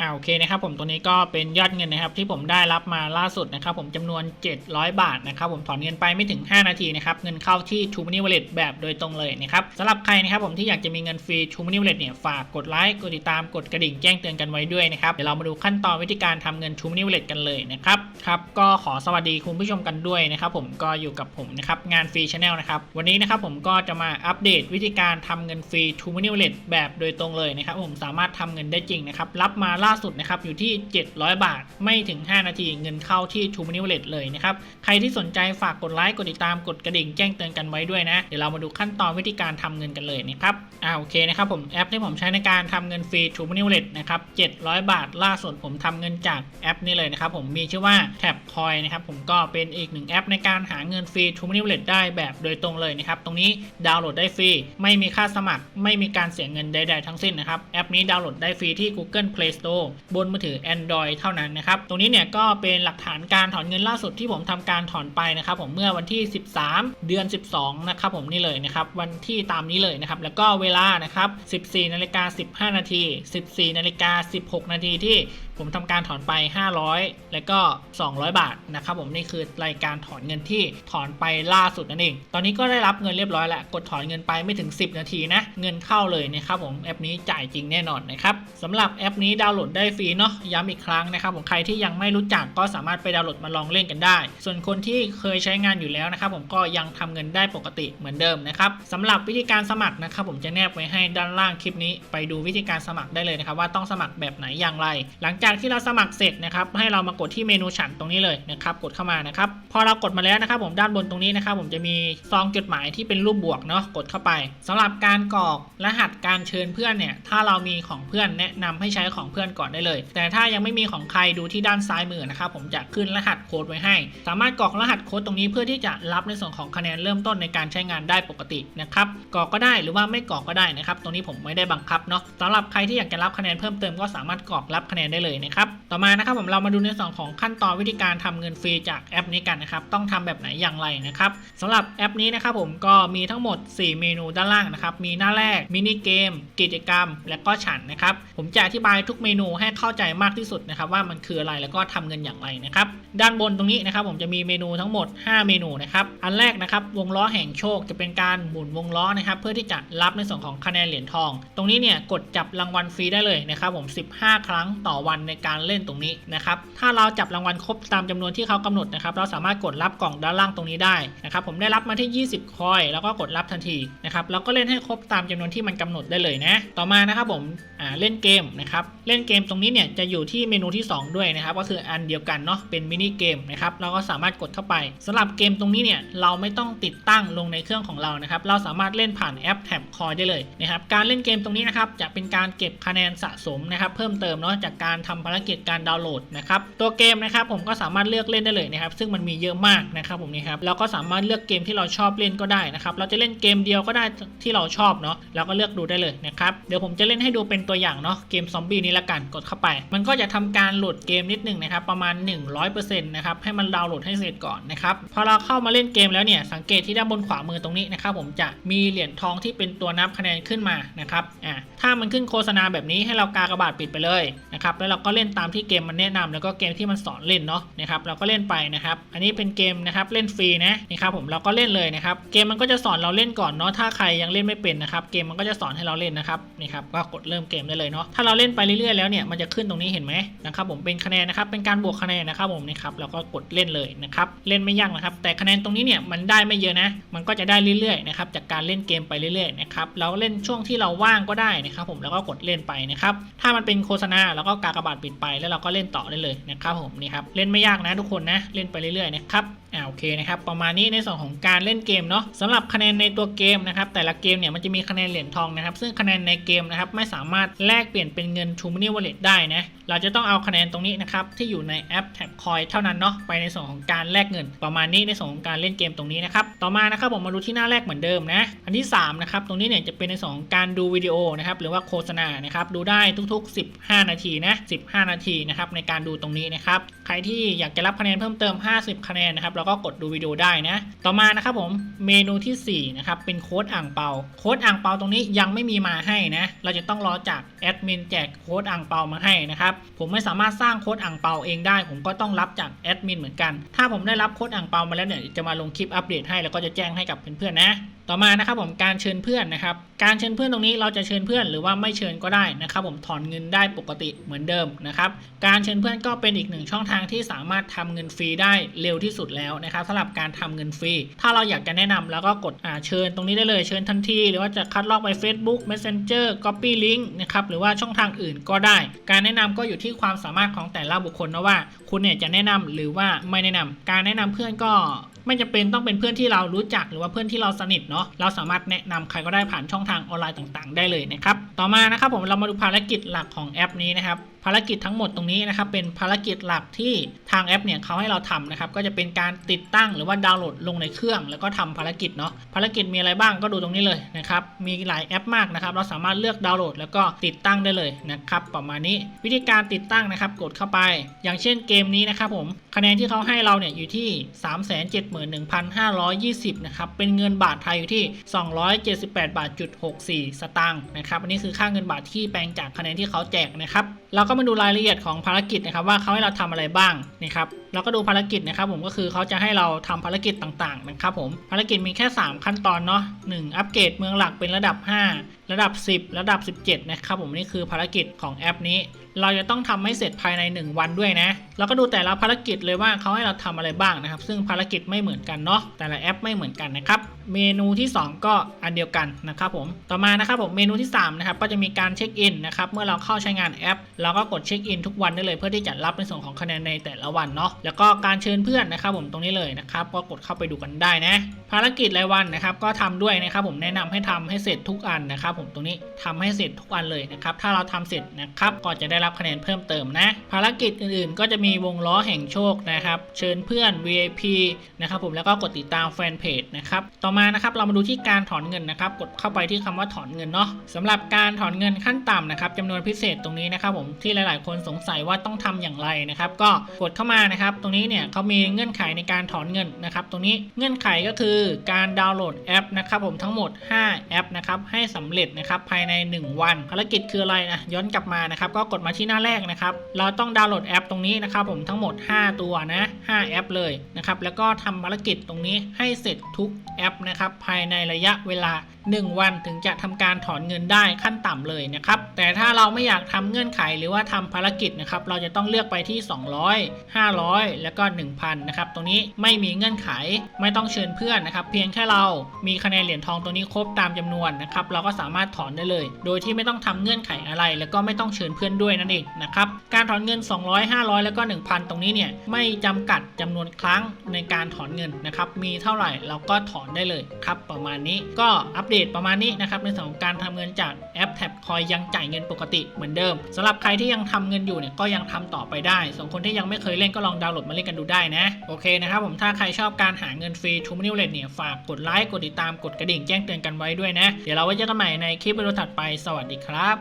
อ่าโอเคนะครับผมตัวนี้ก็เป็นยอดเงินนะครับที่ผมได้รับมาล่าสุดนะครับผมจำนวน 700 บาทนะครับผมถอนเงินไปไม่ถึง 5 นาทีนะครับเงินเข้าที่ True Money Wallet แบบโดยตรงเลยนะครับสำหรับใครนะครับผมที่อยากจะมีเงินฟรี True Money Wallet เนี่ยฝากกดไลค์กดติดตามกดกระดิ่งแจ้งเตือนกันไว้ด้วยนะครับเดี๋ยวเรามาดูขั้นตอนวิธีการทำเงิน True Money Wallet กันเลยนะครับครับก็ขอสวัสดีคุณผู้ชมกันด้วยนะครับผมก็อยู่กับผมนะครับงานฟรีชาแนลนะครับวันนี้นะครับผมก็จะมาอัปเดตวิธีการทำเงินฟรี True Money Wallet แบบโดยตรงเลยนะครับผมสามารถทำเงินได้จริงนะครับรับมาล่าาสุดนะครับอยู่ที่ 700 บาท ไม่ถึง 5 นาทีเงินเข้าที่ True Money Wallet เลยนะครับ ใครที่สนใจฝากกดไลค์กดติดตามกดกระดิ่งแจ้งเตือนกันไว้ด้วยนะ เดี๋ยวเรามาดูขั้นตอนวิธีการทำเงินกันเลยนะครับอ่าโอเคนะครับผมแอปที่ผมใช้ในการทำเงินฟรี True Money Wallet นะครับ700 บาท ล่าสุดผมทำเงินจากแอปนี้เลยนะครับผมมีชื่อว่า Tap Coin นะครับผมก็เป็นอีกหนึ่งแอปในการหาเงินฟรี True Money Wallet ได้แบบโดยตรงเลยนะครับตรงนี้ดาวน์โหลดได้ฟรีไม่มีค่าสมัคร ไม่มีการเสียเงินใดๆทั้งสิ้นนะครับแอปนี้ดาวน์โหลดได้ฟรีที่ Google Play Store บนมือถือ Android เท่านั้นนะครับ ตรงนี้เนี่ยก็เป็นหลักฐานการถอนเงินล่าสุดที่ผมทำการถอนไปนะครับผมเมื่อวันที่ 13 เดือน 12 นะครับผมนี่เลยนะครับวันที่ตามนี้เลยนะครับแล้วก็เวลานะครับ 14นาฬิกา15 นาที 14นาฬิกา16 นาทีที่ ผมทำการถอนไป 500 แล้วก็ 200 บาทนะครับผมนี่คือรายการถอนเงินที่ถอนไปล่าสุดนั่นเองตอนนี้ก็ได้รับเงินเรียบร้อยแล้วกดถอนเงินไปไม่ถึง 10 นาทีนะเงินเข้าเลยนะครับผมแอปนี้จ่ายจริงแน่นอนนะครับสำหรับแอปนี้ดาวน์โหลดได้ฟรีเนาะย้ำอีกครั้งนะครับผมใครที่ยังไม่รู้จักก็สามารถไปดาวน์โหลดมาลองเล่นกันได้ ส่วนคนที่เคยใช้งานอยู่แล้วนะครับผมก็ยังทำเงินได้ปกติเหมือนเดิมนะครับสำหรับวิธีการสมัครนะครับผมจะแนบไว้ให้ด้านล่างคลิปนี้ ไปดูวิธีการสมัครได้เลยนะครับว่าต้องสมัครแบบไหนอย่างไร หลังจากที่เราสมัครเสร็จนะครับ ให้เรามากดที่เมนูฉันตรงนี้เลยนะครับ กดเข้ามานะครับ พอเรากดมาแล้วนะครับ ผมด้านบนตรงนี้นะครับ ผมจะมีซองจดหมายที่เป็นรูปบวกเนาะ กดเข้าไปสำหรับการกรอกรหัสการเชิญเพื่อนเนี่ย ถ้าเรามีของเพื่อนแนะนำให้ใช้ของเพื่อนก่อนได้เลย แต่ถ้ายังไม่มีของใครดูที่ด้านซ้ายมือนะครับ ผมจะขึ้นรหัสโค้ดไว้ให้ สามารถกรอกรหัสโค้ดตรงนี้เพื่อที่จะรับในส่วนของคะแนนเริ่มต้นในการใช้งานได้ปกตินะครับ กรอกก็ได้หรือว่าไม่กรอกก็ได้นะครับ ตรงนี้ผมไม่ได้บังคับเนาะสำหรับใครที่อยากจะรับคะแนนเพิ่มเติมก็สามารถกรอกรับคะแนนได้เลยนะครับ ต่อมานะครับผมเรามาดูในส่วนของขั้นตอนวิธีการทำเงินฟรีจากแอปนี้กันนะครับ ต้องทำแบบไหนอย่างไรนะครับสำหรับแอปนี้นะครับผมก็มีทั้งหมด 4 เมนูด้านล่างนะครับ มีหน้าแรก มินิเกม กิจกรรม และก็ฉันนะครับ ผมจะอธิบายทุกเมนูให้เข้าใจมากที่สุดนะครับ ว่ามันคืออะไรแล้วก็ทำเงินอย่างไรนะครับ ด้านบนตรงนี้นะครับ ผมจะมีเมนูทั้งหมด 5 เมนูนะครับ อันแรกนะครับ วงล้อแห่งโชคจะเป็นการหมุนวงล้อนะครับ เพื่อที่จะรับในส่วนของคะแนนเหรียญทอง ตรงนี้เนี่ยกดจับรางวัลฟรีได้เลยนะครับ ผม 15 ครั้งต่อวันในการเล่นตรงนี้นะครับถ้าเราจับรางวัลครบตามจำนวนที่เขากำหนดนะครับเราสามารถกดรับกล่องด้านล่างตรงนี้ได้นะครับผมได้รับมาที่ 20 คอย แล้วก็กดรับทันทีนะครับแล้วก็เล่นให้ครบตามจำนวนที่มันกำหนดได้เลยนะต่อมานะครับผมอ่าเล่นเกมนะครับเล่นเกมตรงนี้เนี่ยจะอยู่ที่เมนูที่ 2 ด้วยนะครับก็คืออันเดียวกันเนาะเป็นมินิเกมนะครับเราก็สามารถกดเข้าไปสำหรับเกมตรงนี้เนี่ยเราไม่ต้องติดตั้งลงในเครื่องของเรานะครับเราสามารถเล่นผ่านแอปแท็บคอยได้เลยนะครับการเล่นเกมตรงนี้นะครับจะเป็นการเก็บคะแนนสะสมนะครับเพิ่มเติมเนาะจากการทำภารกิจการดาวน์โหลดนะครับตัวเกมนะครับผมก็สามารถเลือกเล่นได้เลยนะครับซึ่งมันมีเยอะมากนะครับผมนี่ครับเราก็สามารถเลือกเกมที่เราชอบเล่นก็ได้นะครับเราจะเล่นเกมเดียวก็ได้ที่เราชอบเนาะเราก็เลือกดูได้เลยนะครับเดี๋ยวผมจะเล่นให้ดูเป็นตัวอย่างเนาะเกมซอมบี้นี้ละกันกดเข้าไป มันก็จะทำการโหลดเกมนิดหนึงนะครับประมาณ 100%นะครับให้มันดาวน์โหลดให้เสร็จก่อนนะครับพอเราเข้ามาเล่นเกมแล้วเนี่ยสังเกตที่ด้านบนขวามือตรงนี้นะครับผมจะมีเหรียญทองที่เป็นตัวนับคะแนนขึ้นมานะครับอ่าถ้ามันขึ้นโฆษณาแบบนี้ให้เรากากระบาดปิดไปเลยนะครับแล้วเราก็เล่นตามที่เกมมันแนะนำแล้วก็เกมที่มันสอนเล่นเนาะนะครับเราก็เล่นไปนะครับ อันนี้เป็นเกมนะครับเล่นฟรีนะนะครับผมเราก็เล่นเลยนะครับเกมมันก็จะสอนเราเล่นก่อนเนาะถ้าใครยังเล่นไม่เป็นนะครับเกมมันก็จะสอนให้เราเล่นนะครับนี่ครับก็กดเริ่มเกมได้เลยเนาะถ้าเราเล่นไปเรื่อยๆแล้วเนี่ยมันจะขึ้นตรงนี้เห็นไหมนะครับผมเป็นคะแนนนะครับเป็นการบวกคะแนนนะครับผมนี่ครับเราก็กดเล่นเลยนะครับเล่นไม่ยากนะครับ แต่คะแนนตรงนี้เนี่ยมันได้ไม่เยอะนะ มันก็จะได้เรื่อยๆนะครับจากการเล่นเกมไปเรื่อยๆนะครับเราเล่นช่วงที่เราว่างก็ได้นะครับผมแล้วก็กดเล่นไปนะครับถ้ามันเป็นโฆษณาเราก็กากบาทปิดไปแล้วเราก็เล่นต่อได้เลยนะครับผมนี่ครับเล่นไม่ยากนะทุกคนนะเล่นไปเรื่อยๆนะครับอ่าโอเคนะครับประมาณนี้ในส่วนของการเล่นเกมเนาะสำหรับคะแนนในตัวเกมนะครับแต่ละเกมเนี่ยมันจะมีคะแนนเหรียญทองนะครับซึ่งคะแนนในเกมนะครับไม่สามารถแลกเปลี่ยนเป็นเงิน True Money Wallet ได้นะเราจะต้องเอาคะแนนตรงนี้นะครับที่อยู่ในแอปแท็บคอยเท่านั้นเนาะไปในส่วนของการแลกเงิน ประมาณนี้ในส่วนของการเล่นเกมตรงนี้นะครับต่อมานะครับผมมาดูที่หน้าแรกเหมือนเดิมนะอันที่3นะครับตรงนี้เนี่ยจะเป็นในส่วนของการดูวิดีโอนะครับหรือว่าโฆษณานะครับดูได้ทุกๆ 15 นาทีนะ15 นาทีนะครับในการดูตรงนี้นะครับใครที่อยากจะรับคะแนนเพิ่มเติม 50 คะแนนนะครับแล้วก็กดดูวิดีโอได้นะ ต่อมานะครับผมเมนูที่4นะครับเป็นโค้ดอ่างเปา โค้ดอ่างเปาตรงนี้ยังไม่มีมาให้นะ เราจะต้องรอจากแอดมินแจกโค้ดอ่างเปามาให้นะครับ ผมไม่สามารถสร้างโค้ดอ่างเปาเองได้ ผมก็ต้องรับจากแอดมินเหมือนกัน ถ้าผมได้รับโค้ดอ่างเปามาแล้วเนี่ยจะมาลงคลิปอัปเดตให้แล้วก็จะแจ้งให้กับเพื่อนๆนะ ต่อมานะครับผมการเชิญเพื่อนนะครับ การเชิญเพื่อนตรงนี้เราจะเชิญเพื่อนหรือว่าไม่เชิญก็ได้นะครับ ผมถอนเงินได้ปกติเหมือนเดิมนะครับ การเชิญเพื่อนก็เป็นอีกหนึ่งช่องทางที่สามารถทำเงินฟรีได้เร็วที่สุดแล้วนะครับสำหรับการทำเงินฟรี ถ้าเราอยากจะแนะนำแล้วก็กดเชิญตรงนี้ได้เลยเชิญทันที หรือว่าจะคัดลอกไป Facebook Messenger Copy Link นะครับหรือว่าช่องทางอื่นก็ได้ การแนะนำก็อยู่ที่ความสามารถของแต่ละบุคคลนะว่า คุณเนี่ยจะแนะนำหรือว่าไม่แนะนำการแนะนำเพื่อนก็ ไม่จำเป็นต้องเป็นเพื่อนที่เรารู้จักหรือว่าเพื่อนที่เราสนิทเนาะเราสามารถแนะนำใครก็ได้ผ่านช่องทางออนไลน์ต่าง ๆ ได้เลยนะครับต่อมานะครับผมเรามาดูภารกิจหลักของแอปนี้นะครับภารกิจทั้งหมดตรงนี้นะครับเป็นภารกิจหลักที่ทางแอปเนี่ยเขาให้เราทำนะครับก็จะเป็นการติดตั้งหรือว่าดาวน์โหลดลงในเครื่อง แล้วก็ทำภารกิจเนาะภารกิจมีอะไรบ้างก็ดูตรงนี้เลยนะครับมีหลายแอปมากนะครับเราสามารถเลือกดาวน์โหลด แล้วก็ติดตั้งได้เลยนะครับประมาณนี้วิธีการติดตั้งนะครับกดเข้าไป อย่างเช่นเกมนี้นะครับผมคะแนนที่เขาให้เราเนี่ยอยู่ที่ 371,520นะครับเป็นเงินบาทไทยอยู่ที่ 278บาทจุด64 สตางค์นะครับอันนี้คือค่าเงินบาทที่แปลงจากคะแนนที่เขาแจกนะครับเราก็มาดูรายละเอียดของภารกิจนะครับว่าเขาให้เราทำอะไรบ้างนะครับเราก็ดูภารกิจนะครับผมก็คือเขาจะให้เราทำภารกิจต่างๆนะครับผมภารกิจมีแค่ 3 ขั้นตอนเนาะ1อัปเกรดเมืองหลักเป็นระดับ 5 ระดับ 10 ระดับ 17 นะครับผมนี่คือภารกิจของแอปนี้ เราจะต้องทำให้เสร็จภายใน 1 วันด้วยนะเราก็ดูแต่ละภารกิจเลยว่าเขาให้เราทำอะไรบ้างนะครับ ซึ่งภารกิจไม่เหมือนกันเนาะแต่ละแอปไม่เหมือนกันนะครับเมนูที่ 2 ก็อันเดียวกันนะครับผมต่อมานะครับผมเมนูที่3นะครับก็จะมีการเช็คอินนะครับเมื่อเราเข้าใช้งานแอปเราก็กดเช็คอินทุกวันได้เลยเพื่อที่จะรับในส่วนของคะแนนในแต่ละวันเนาะแล้วก็การเชิญเพื่อนนะครับผมตรงนี้เลยนะครับก็กดเข้าไปดูกันได้นะภารกิจรายวันนะครับก็ทำด้วยนะครับผมแนะนำให้ทำให้เสร็จทุกอันนะครับ ผมตรงนี้ทำให้เสร็จทุกอันเลยนะครับถ้าเราทำเสร็จนะครับก็จะได้รับคะแนนเพิ่มเติมนะ ภารกิจอื่นๆ ก็จะมีวงล้อแห่งโชคนะครับเชิญเพื่อน VIP นะครับผมแล้วก็กดติดตามแฟนเพจนะครับต่อมานะครับเรามาดูที่การถอนเงินนะครับกดเข้าไปที่คำว่าถอนเงินเนาะสำหรับการถอนเงินขั้นต่ำนะครับจำนวนพิเศษตรงนี้นะครับผมที่หลายๆ คนสงสัยว่าต้องทำอย่างไรนะครับก็กดเข้ามานะครับตรงนี้เนี่ยเขามีเงื่อนไขในการถอนเงินนะครับตรงนี้เงื่อนไขก็คือการดาวน์โหลดแอปนะครับผมทั้งหมด 5 แอปนะครับให้สำเร็จนะครับภายใน 1 วัน ภารกิจคืออะไรนะย้อนกลับมานะครับก็กดมาที่หน้าแรกนะครับเราต้องดาวน์โหลดแอปตรงนี้นะครับผมทั้งหมด 5 ตัวนะ5แอปเลยนะครับแล้วก็ทำภารกิจตรงนี้ให้เสร็จทุกแอปนะครับภายในระยะเวลา 1 วันถึงจะทำการถอนเงินได้ขั้นต่ำเลยนะครับแต่ถ้าเราไม่อยากทำเงื่อนไขหรือว่าทำภารกิจนะครับเราจะต้องเลือกไปที่ 200 500 แล้วก็ 1,000 นะครับตรงนี้ไม่มีเงื่อนไขไม่ต้องเชิญเพื่อนนะครับเพียงแค่เรามีคะแนนเหรียญทองตัวนี้ครบตามจำนวนนะครับเราก็สามารถถอนได้เลย โดยที่ไม่ต้องทำเงื่อนไขอะไร แล้วก็ไม่ต้องเชิญเพื่อนด้วยนั่นเองนะครับการถอนเงิน 200 500 แล้วก็ 1,000 ตรงนี้เนี่ยไม่จำกัดจำนวนครั้งในการถอนเงินนะครับมีเท่าไหร่เราก็ถอนได้เลยครับประมาณนี้ก็อัปเดตประมาณนี้นะครับในส่วนของการทำเงินจากแอปแท็บคอยยังจ่ายเงินปกติเหมือนเดิมสำหรับใครที่ยังทำเงินอยู่เนี่ยก็ยังทำต่อไปได้ ส่วนคนที่ยังไม่เคยเล่นก็ลองดาวน์โหลดมาเล่นกันดูได้นะโอเคนะครับผมถ้าใครชอบการหาเงินฟรีทูมินิวเลตเนี่ยฝากกดไลค์กดติดตามกดกระดิ่งแจ้งเตือนกันไว้ด้วยนะ เดี๋ยวเราไว้เจอกันใหม่ในคลิปวิดีโอถัดไปสวัสดีครับ